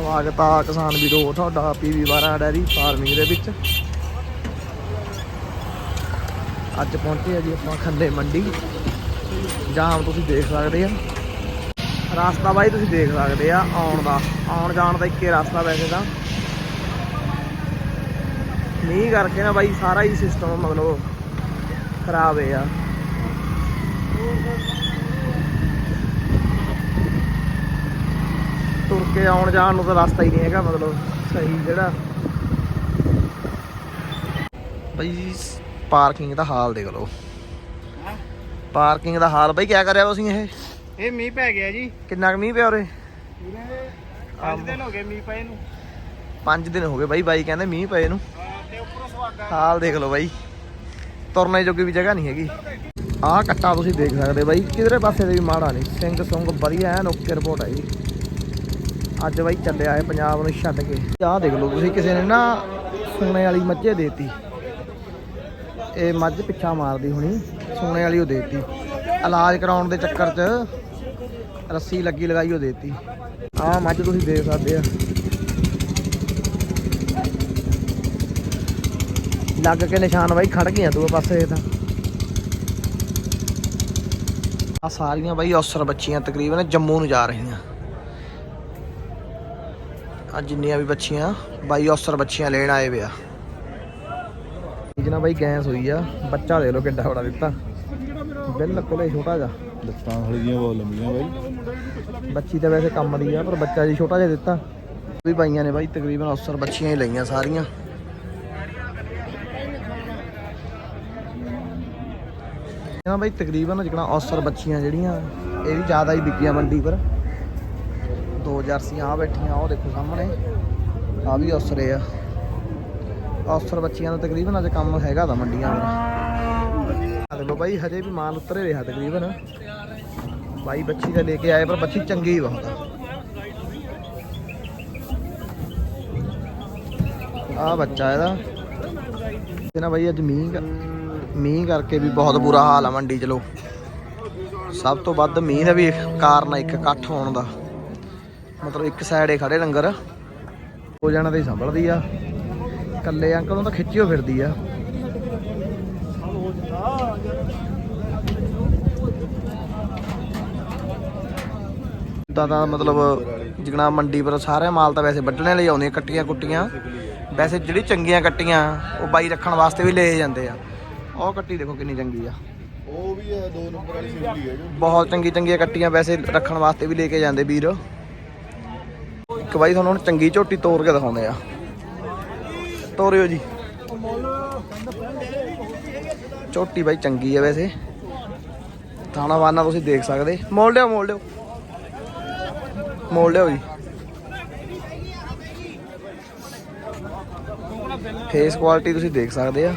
ਸਵਾਗਤ ਆ ਕਿਸਾਨ ਵੀਰੋ ਤੁਹਾਡਾ ਪੀਵੀ 12 ਡੈਰੀ ਫਾਰਮਿੰਗ ਦੇ ਵਿੱਚ। ਅੱਜ ਪਹੁੰਚੇ ਆ ਜੀ ਆਪਾਂ ਖੰਨੇ ਮੰਡੀ। ਜਾਮ ਤੁਸੀਂ ਦੇਖ ਸਕਦੇ ਆ। ਰਸਤਾ ਬਾਈ, ਤੁਸੀਂ ਦੇਖ ਸਕਦੇ ਆ ਆਉਣ ਦਾ। ਆਉਣ ਜਾਣ ਦਾ ਇੱਕੇ ਰਸਤਾ ਵੈਸੇ ਤਾਂ। ਮੀਂਹ ਕਰਕੇ ਨਾ ਬਾਈ, ਸਾਰਾ ਹੀ ਸਿਸਟਮ ਮਤਲਬ ਖਰਾਬ ਹੈ ਆ। ਤੁਰ ਕੇ ਆਉਣ ਜਾਣ ਨੂੰ ਤਾਂ ਰਸਤਾ ਹੀ ਨਹੀਂ ਹੈਗਾ ਮਤਲਬ ਸਹੀ ਜਿਹੜਾ। ਬਈ ਪਾਰਕਿੰਗ ਦਾ ਹਾਲ ਦੇਖ ਲਓ। ਪਾਰਕਿੰਗ ਦਾ ਹਾਲ ਬਈ ਕਿਆ ਕਰਿਆ ਤੁਸੀਂ ਇਹ? ਇਹ ਮੀਂਹ ਪੈ ਗਿਆ ਜੀ। ਕਿੰਨਾ ਕੁ ਮੀਂਹ ਪਿਆ ਉਰੇ? ਪੰਜ ਦਿਨ ਹੋ ਗਏ ਮੀਂਹ ਪਏ ਨੂੰ। 5 ਦਿਨ ਹੋ ਗਏ ਬਾਈ ਬਾਈ ਕਹਿੰਦੇ ਮੀਂਹ ਪਏ ਨੂੰ। ਤੇ ਉੱਪਰੋਂ ਸੁਹਾਗਾ ਹਾਲ ਦੇਖ ਲਓ ਬਾਈ। ਤੁਰਨੇ ਜੋਗੀ ਵੀ ਜਗ੍ਹਾ ਨਹੀਂ ਹੈਗੀ। ਆਹ ਕੱਟਾ ਤੁਸੀਂ ਦੇਖ ਸਕਦੇ ਬਾਈ ਕਿਧਰੇ ਪਾਸੇ ਦੇ ਵੀ ਮਾੜਾ ਨਹੀਂ। ਸਿੰਘ ਸੁੰਗ ਵਧੀਆ ਐਨ ਓਕੇ ਰਿਪੋਰਟ ਆਈ ਅੱਜ ਬਾਈ ਚੱਲਿਆ ਹੈ ਪੰਜਾਬ ਨੂੰ ਛੱਡ ਕੇ। ਆਹ ਦੇਖ ਲਓ ਤੁਸੀਂ, ਕਿਸੇ ਨੇ ਨਾ ਸੋਨੇ ਵਾਲੀ ਮੱਝੇ ਦੇਤੀ। ਇਹ ਮੱਝ ਪਿੱਛਾ ਮਾਰਦੀ ਹੁਣੀ, ਸੋਨੇ ਵਾਲੀ ਉਹ ਦੇਤੀ। ਇਲਾਜ ਕਰਾਉਣ ਦੇ ਚੱਕਰ 'ਚ ਰੱਸੀ ਲੱਗੀ ਲਗਾਈ ਉਹ ਦੇਤੀ। ਆਹ ਮੱਝ ਤੁਸੀਂ ਦੇਖ ਸਕਦੇ ਆ। ਲੱਗ ਕੇ ਨਿਸ਼ਾਨ ਬਾਈ ਖੜ ਗਈਆਂ ਦੋ ਪਾਸੇ ਤਾਂ। ਆ ਸਾਰੀਆਂ ਬਾਈ ਔਸਰ ਬੱਚੀਆਂ ਤਕਰੀਬਨ ਜੰਮੂ ਨੂੰ ਜਾ ਰਹੀਆਂ। ਆ ਜਿੰਨੀਆਂ ਵੀ ਬੱਚੀਆਂ ਬਾਈ ਔਸਰ ਬੱਚੀਆਂ ਲੈਣ ਆਏ ਵੇ ਆ। ਬਾਈ ਗੈਸ ਹੋਈ ਆ ਬੱਚਾ ਦੇ ਲੋ ਕਿੱਡਾ ਬੜਾ ਦਿੱਤਾ। ਬਿਲਕੁਲ ਹੀ ਛੋਟਾ ਜਿਹਾ। ਲੱਤਾਂ ਹਲੀਆਂ ਬਹੁਤ ਲੰਮੀਆਂ ਬਾਈ। ਬੱਚੀ ਤਾਂ ਵੈਸੇ ਕੰਮ ਦੀ ਆ ਪਰ ਬੱਚਾ ਜੀ ਛੋਟਾ ਜਿਹਾ ਦਿੱਤਾ। ਵੀ ਬਾਈਆਂ ਨੇ ਬਾਈ ਤਕਰੀਬਨ ਔਸਰ ਬੱਚੀਆਂ ਹੀ ਲਈਆਂ ਸਾਰੀਆਂ। ਇਹਨਾਂ ਬਾਈ ਤਕਰੀਬਨ ਜਿਹੜਾ ਔਸਰ ਬੱਚੀਆਂ ਜਿਹੜੀਆਂ ਇਹ ਵੀ ਜ਼ਿਆਦਾ ਹੀ ਵਿਕੀਆਂ ਮੰਡੀ ਪਰ। ਦੋ ਜਰਸੀਆਂ ਆ ਬੈਠੀਆਂ ਉਹ ਦੇਖੋ ਸਾਹਮਣੇ। ਆ ਵੀ ਔਸਰੇ ਆ। ਔਸਰ ਬੱਚੀਆਂ ਦਾ ਤਕਰੀਬਨ ਅੱਜ ਕੰਮ ਹੈਗਾ ਦਾ ਮੰਡੀਆਂ ਵਿੱਚ ਆ ਦੇਖੋ ਬਾਈ, ਹਜੇ ਵੀ ਮਾਲ ਉਤਰੇ ਰਿਹਾ ਤਕਰੀਬਨ। ਬਾਈ ਬੱਚੀ ਤਾਂ ਲੈ ਕੇ ਆਏ ਪਰ ਬੱਚੀ ਚੰਗੀ ਬਹੁਤ ਆ ਆ ਬੱਚਾ ਇਹਦਾ। ਤੇ ਨਾ ਬਾਈ ਅੱਜ ਮੀਂਹ ਕ- ਮੀਂਹ ਕਰਕੇ ਵੀ ਬਹੁਤ ਬੁਰਾ ਹਾਲ ਆ ਮੰਡੀ ਚਲੋ ਸਭ ਤੋਂ ਵੱਧ ਮੀਂਹ ਦਾ ਵੀ ਕਾਰਨ ਆ ਇੱਕ ਇਕੱਠ ਹੋਣ ਦਾ। ਮਤਲਬ ਇੱਕ ਸਾਈਡ 'ਏ ਖੜੇ ਲੰਗਰ। ਹੋ ਜਾਣਾ ਤੇ ਸੰਭਲਦੀ ਆ। ਕੱਲੇ ਅੰਕਲ ਨੂੰ ਤਾਂ ਖਿੱਚਿਓ ਫਿਰਦੀ ਆ। ਤਾਂ ਤਾਂ ਮਤਲਬ ਜਿਗਣਾ ਮੰਡੀ ਪਰ ਸਾਰੇ ਮਾਲ ਤਾਂ ਵੈਸੇ ਵੱਢਣੇ ਲਈ ਆਉਂਦੀਆਂ ਕੱਟੀਆਂ ਕੁੱਟੀਆਂ। ਵੈਸੇ ਜਿਹੜੀ ਚੰਗੀਆਂ ਕੱਟੀਆਂ ਉਹ ਬਾਈ ਰੱਖਣ ਵਾਸਤੇ ਵੀ ਲਏ ਜਾਂਦੇ ਆ। ਉਹ ਕੱਟੀ ਦੇਖੋ ਕਿੰਨੀ ਚੰਗੀ ਆ। ਉਹ ਵੀ ਆ ਦੋ ਨੰਬਰ ਵਾਲੀ ਸਿੰਗਲੀ ਹੈ ਜੋ। ਬਹੁਤ ਚੰਗੀ ਚੰਗੀਆਂ ਕੱਟੀਆਂ ਵੈਸੇ ਰੱਖਣ ਵਾਸਤੇ ਵੀ ਲੈ ਕੇ ਜਾਂਦੇ ਵੀਰ। ਇੱਕ ਬਾਈ ਤੁਹਾਨੂੰ ਹੁਣ ਚੰਗੀ ਝੋਟੀ ਤੋੜ ਕੇ ਦਿਖਾਉਂਦੇ ਆ। ਤੋਰਿਓ ਜੀ। ਝੋਟੀ ਬਾਈ ਚੰਗੀ ਆ ਵੈਸੇ। ਥਾਣਾ ਵਾਨਾ ਤੁਸੀਂ ਦੇਖ ਸਕਦੇ। ਮੋਲ ਲਿਓ ਮੋਲ ਲਿਓ ਮੋਲ ਲਿਓ ਜੀ। ਫੇਸ ਕੁਆਲਿਟੀ ਤੁਸੀਂ ਦੇਖ ਸਕਦੇ ਆ।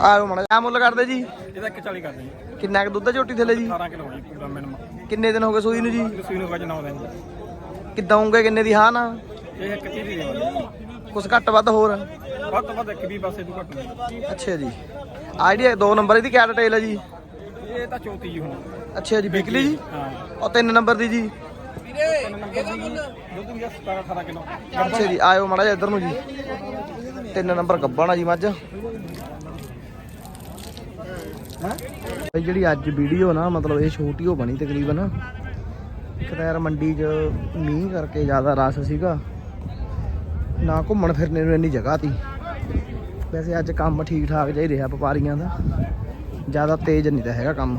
ਆਓ ਮੜਾ ਆ ਮੁੱਲ ਕਰਦੇ ਜੀ? ਇਹਦਾ 140 ਕਰ ਦੇ ਕਿੰਨਾ ਕੁ ਦੁੱਧ ਆ ਝੋਟੀ ਥੱਲੇ ਜੀ? 18 ਕਿਲੋ ਜੀ ਪੂਰਾ ਮਿਨੀਮਮ ਕਿੰਨੇ ਦਿਨ ਹੋ ਗਏ ਸੂਈ ਨੂੰ ਜੀ? ਸੂਈ ਨੂੰ ਵਜ 9 ਦਿਨ। ਜੀ ਕਿੱਦਾਂ ਹੋਊਗੇ ਕਿੰਨੇ ਦੀ ਹਾਂ ਨਾ ਇਹ ਇੱਕ ਚੀਜ਼ ਦੀ ਦੇਵਾਂਗੇ ਕੁਛ ਘੱਟ ਵੱਧ ਹੋਰ? ਵੱਧ ਤੋਂ ਵੱਧ ਇੱਕ ਵੀ ਪਾਸੇ ਤੋਂ ਘੱਟ ਨਹੀਂ। ਅੱਛਾ ਜੀ। ਆਈਡੀਆ ਦੋ ਨੰਬਰ ਇਹਦੀ ਕਿਆ ਡਿਟੇਲ ਹੈ ਜੀ? ਇਹ ਤਾਂ ਚੌਥੀ ਜੀ ਹੁਣ। ਅੱਛਾ ਜੀ ਵਿਕਲੀ ਜੀ? ਹਾਂ। ਉਹ ਤਿੰਨ ਨੰਬਰ ਦੀ ਜੀ। ਤਿੰਨ ਨੰਬਰ ਦੀ ਦੁੱਧ ਵੀ 17 18 ਕਿਲੋ। ਅੱਛਾ ਜੀ ਆਇਓ ਮਾੜਾ ਜਿਹਾ ਇੱਧਰ ਨੂੰ ਜੀ। ਤਿੰਨ ਨੰਬਰ ਗੱਬਣ ਆ ਜੀ ਮੱਝ। ਬਈ ਜਿਹੜੀ ਅੱਜ ਵੀਡੀਓ ਨਾ, ਮਤਲਬ ਇਹ ਛੋਟੀ ਹੋ ਬਣੀ ਤਕਰੀਬਨ। ਇੱਕ ਮੰਡੀ 'ਚ ਮੀਂਹ ਕਰਕੇ ਜ਼ਿਆਦਾ ਰਸ਼ ਸੀਗਾ। ਨਾ ਘੁੰਮਣ ਫਿਰਨੇ ਨੂੰ ਇੰਨੀ ਜਗ੍ਹਾ ਤੀ। ਵੈਸੇ ਅੱਜ ਕੰਮ ਠੀਕ ਠਾਕ ਜਿਹਾ ਹੀ ਰਿਹਾ ਵਪਾਰੀਆਂ ਦਾ। ਜ਼ਿਆਦਾ ਤੇਜ਼ ਨਹੀਂ ਤਾਂ ਹੈਗਾ ਕੰਮ।